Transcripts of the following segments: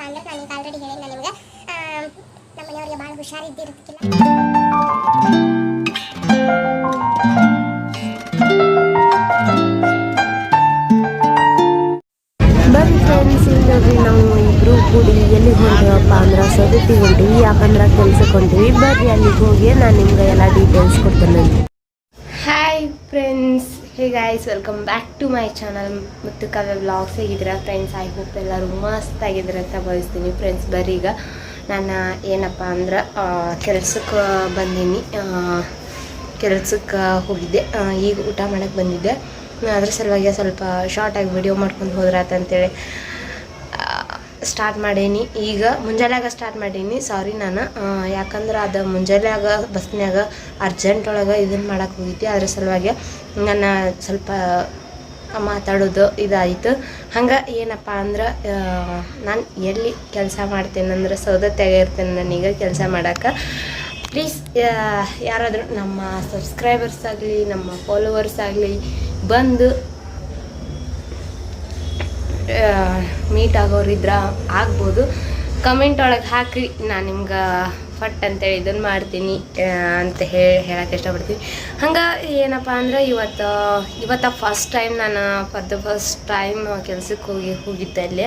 ಅಂದ್ರೆ ನಾನು ಈಗ ಆಲ್ರೆಡಿ ಹೇಳಿದ್ದೆ ನಿಮ್ಗೆ. ನಮ್ಮ ಮನೆಯವರಿಗೆ ಭಾಳ ಹುಷಾರಿದ್ದಿರೋದಕ್ಕಿಲ್ಲ ಬನ್ನಿ ಫ್ರೆಂಡ್ಸ್ ಇಲ್ಲಿ ನೋಡ್ರಿ ನಾವು ಇಬ್ರು ಕೂಡಿ ಎಲ್ಲಿಗೆ ಹೊಂಟೇವಪ್ಪ ಅಂದ್ರೆ ಸೌದತ್ತಿ ಹೊಂಟೀವಿ ಯಾಕಂದ್ರೆ ಕೆಲ್ಸಕ್ಕೆ ಹೊಂಟೀವಿ. ಬರ್ರಿ ಅಲ್ಲಿಗೆ ಹೋಗಿ ನಾನು ನಿಮ್ಗೆ ಎಲ್ಲ ಡೀಟೇಲ್ಸ್ ಕೊಡ್ತೇನೆ. Hi friends hey guys welcome back to my channel ಮತ್ತು ಕವೆ ಬ್ಲಾಗ್ಸ್ ಹೇಗಿದ್ದೀರಾ ಫ್ರೆಂಡ್ಸ್ ಐ ಹೋಪ್ ಎಲ್ಲರೂ ಮಸ್ತ್ ಆಗಿದ್ದೀರ ಅಂತ ಭಾವಿಸ್ತೀನಿ. ಫ್ರೆಂಡ್ಸ್ ಬರೀ ಈಗ. ನಾನು ಏನಪ್ಪ ಅಂದ್ರೆ ಕೆಲ್ಸಕ್ಕೆ ಬಂದೀನಿ. ಕೆಲ್ಸಕ್ಕೆ ಹೋಗಿದ್ದೆ. ಈಗ ಊಟ ಮಾಡಕ್ಕೆ ಬಂದಿದ್ದೆ. ಅದ್ರ ಸಲುವಾಗಿ ಸ್ವಲ್ಪ ಶಾರ್ಟಾಗಿ ವಿಡಿಯೋ ಮಾಡ್ಕೊಂಡು ಹೋದ್ರಾತ ಅಂತೇಳಿ. ಸ್ಟಾರ್ಟ್ ಮಾಡೀನಿ. ಈಗ ಮುಂಜಾನೆಯಾಗ ಸ್ಟಾರ್ಟ್ ಮಾಡೀನಿ. ಸಾರಿ ನಾನು. ಯಾಕಂದ್ರೆ ಅದು ಮುಂಜಾನೆಯಾಗ ಬಸ್ನ್ಯಾಗ ಅರ್ಜೆಂಟ್ ಒಳಗೆ ಇದನ್ನು ಮಾಡೋಕೆ ಹೋಗಿದ್ದೆ. ಅದ್ರ ಸಲುವಾಗಿ ನನ್ನ ಸ್ವಲ್ಪ ಮಾತಾಡೋದು ಇದಾಯಿತು. ಹಂಗೆ ಏನಪ್ಪ ಅಂದ್ರೆ ನಾನು ಎಲ್ಲಿ ಕೆಲಸ ಮಾಡ್ತೇನಂದ್ರೆ ಸೌದತ್ಯಾಗ ಇರ್ತೇನೆ ನಾನೀಗ ಕೆಲಸ ಮಾಡೋಕೆ. ಪ್ಲೀಸ್ ಯಾರಾದರೂ ನಮ್ಮ ಸಬ್ಸ್ಕ್ರೈಬರ್ಸ್ ಆಗಲಿ, ನಮ್ಮ ಫಾಲೋವರ್ಸ್ ಆಗಲಿ ಬಂದು ಮೀಟ್ ಆಗೋರಿದ್ರ ಆಗ್ಬೋದು. ಕಮೆಂಟ್ ಒಳಗೆ ಹಾಕಿ ನಾನು ನಿಮ್ಗೆ ಫಟ್ ಅಂತೇಳಿ ಇದನ್ನು ಮಾಡ್ತೀನಿ ಅಂತ ಹೇಳಿ ಹೇಳಕ್ಕೆ ಇಷ್ಟಪಡ್ತೀನಿ. ಹಂಗೆ ಏನಪ್ಪ ಅಂದ್ರೆ ಇವತ್ತು ಇವತ್ತು ಫಸ್ಟ್ ಟೈಮ್ ನಾನು ಫಾರ್ ದ ಫಸ್ಟ್ ಟೈಮ್ ಕೆಲ್ಸಕ್ಕೆ ಹೋಗಿ, ಹೋಗಿದ್ದೆ ಅಲ್ಲಿ.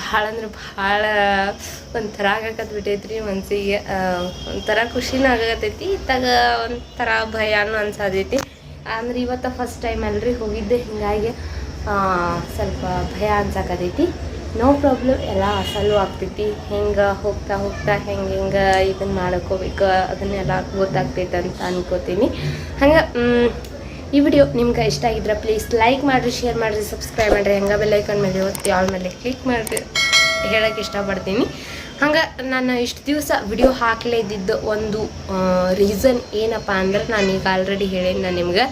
ಭಾಳ ಅಂದ್ರೆ ಭಾಳ ಒಂಥರ ಆಗಕತ್ಬಿಟ್ಟೈತ್ರಿ ಮನಸ್ಸಿಗೆ ಒಂಥರ ಖುಷಿನೂ ಆಗಕತ್ತೈತಿ, ಇತ್ತಾಗ ಒಂಥರ ಭಯನೂ ಅನ್ಸೋದೈತಿ ಅಂದ್ರೆ ಇವತ್ತು ಫಸ್ಟ್ ಟೈಮ್ ಅಲ್ರಿ ಹೋಗಿದ್ದೆ, ಹಿಂಗಾಗಿ. ಸ್ವಲ್ಪ ಭಯ ಅನ್ಸಾಕತೈತಿ. ನೋ ಪ್ರಾಬ್ಲಮ್ ಎಲ್ಲ ಅಸಲು ಆಗ್ತೈತಿ. ಹೆಂಗೆ ಹೋಗ್ತಾ ಹೋಗ್ತಾ ಹೆಂಗೆ ಹೆಂಗೆ ಇದನ್ನು ಮಾಡ್ಕೋಬೇಕು, ಅದನ್ನೆಲ್ಲ ಗೊತ್ತಾಗ್ತೈತೆ ಅಂತ ಅನ್ಕೋತೀನಿ. ಹಂಗೆ ಈ ವಿಡಿಯೋ ನಿಮ್ಗೆ ಇಷ್ಟ ಆಗಿದ್ರೆ ಪ್ಲೀಸ್ ಲೈಕ್ ಮಾಡಿರಿ ಶೇರ್ ಮಾಡಿರಿ ಸಬ್ಸ್ಕ್ರೈಬ್ ಮಾಡಿರಿ. ಹೆಂಗೆ ಬೆಲ್ಲೈಕನ್ ಮೇಲೆ ಒತ್ತಿ ಆಲ್ ಮೇಲೆ ಕ್ಲಿಕ್ ಮಾಡಿರಿ ಹೇಳಕ್ಕೆ ಇಷ್ಟಪಡ್ತೀನಿ ಹಂಗೆ, ನಾನು ಇಷ್ಟು ದಿವಸ ವಿಡಿಯೋ ಹಾಕಲೇ ಇದ್ದಿದ್ದು ಒಂದು ರೀಸನ್ ಏನಪ್ಪ ಅಂದ್ರೆ ನಾನು ಈಗ ಆಲ್ರೆಡಿ ಹೇಳೀನಿ ನಾನು ನಿಮ್ಗೆ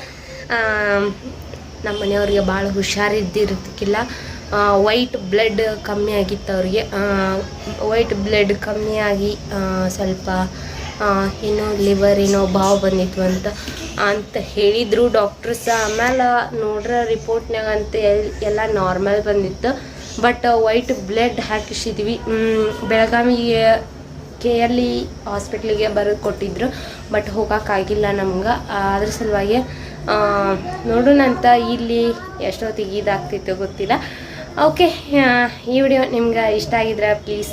ನಮ್ಮ ಮನೆಯವ್ರಿಗೆ ಭಾಳ ಹುಷಾರಿದ್ದಿರೋದಕ್ಕಿಲ್ಲ. ವೈಟ್ ಬ್ಲಡ್ ಕಮ್ಮಿ ಆಗಿತ್ತು ಅವ್ರಿಗೆ. ವೈಟ್ ಬ್ಲಡ್ ಕಮ್ಮಿ ಆಗಿ ಸ್ವಲ್ಪ ಏನೋ ಲಿವರ್ ಏನೋ ಬಾವು ಬಂದಿತ್ತು ಅಂತ ಅಂತ ಹೇಳಿದರು ಡಾಕ್ಟ್ರಸ್ ಆಮೇಲೆ ನೋಡ್ರ ರಿಪೋರ್ಟ್ನಾಗ ಅಂತ ಎಲ್ಲ ನಾರ್ಮಲ್ ಬಂದಿತ್ತು. ಬಟ್ ವೈಟ್ ಬ್ಲಡ್ ಹಾಕಿಸಿದ್ವಿ. ಬೆಳಗಾವಿಗೆ ಕೆ ಅಲ್ಲಿ ಹಾಸ್ಪಿಟ್ಲಿಗೆ ಬರೋದು ಕೊಟ್ಟಿದ್ರು, ಬಟ್ ಹೋಗೋಕ್ಕಾಗಿಲ್ಲ ನಮ್ಗೆ. ಅದ್ರ ಸಲುವಾಗಿ ನೋಡೋಣ ನೋಡೋಣಂತ ಇಲ್ಲಿ ಎಷ್ಟೊತ್ತಿಗೆ ಇದಾಗ್ತಿತ್ತು ಗೊತ್ತಿಲ್ಲ. ಓಕೆ ಈ ವಿಡಿಯೋ ನಿಮ್ಗೆ ಇಷ್ಟ ಆಗಿದ್ರೆ ಪ್ಲೀಸ್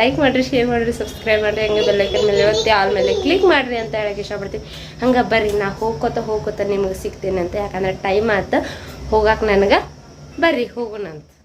ಲೈಕ್ ಮಾಡಿರಿ, ಶೇರ್ ಮಾಡಿರಿ, ಸಬ್ಸ್ಕ್ರೈಬ್ ಮಾಡಿರಿ, ಹಂಗೆ ಬೆಲ್ಲೈಕನ್ ಮೇಲೆ ಒತ್ತಿ, ಆಲ್ ಮೇಲೆ ಕ್ಲಿಕ್ ಮಾಡಿರಿ ಅಂತ ಹೇಳಕ್ಕೆ ಇಷ್ಟಪಡ್ತೀನಿ. ಹಂಗೆ ಬರ್ರಿ, ನಾ ಹೋಗ್ಕೋತ ಹೋಗ್ಕೋತ ನಿಮ್ಗೆ ಸಿಗ್ತೇನೆ ಅಂತ ಯಾಕಂದ್ರೆ ಟೈಮ್ ಆಯ್ತು ಹೋಗಕ್ಕೆ ನನಗೆ ಬರ್ರಿ ಹೋಗೋಣ ಅಂತ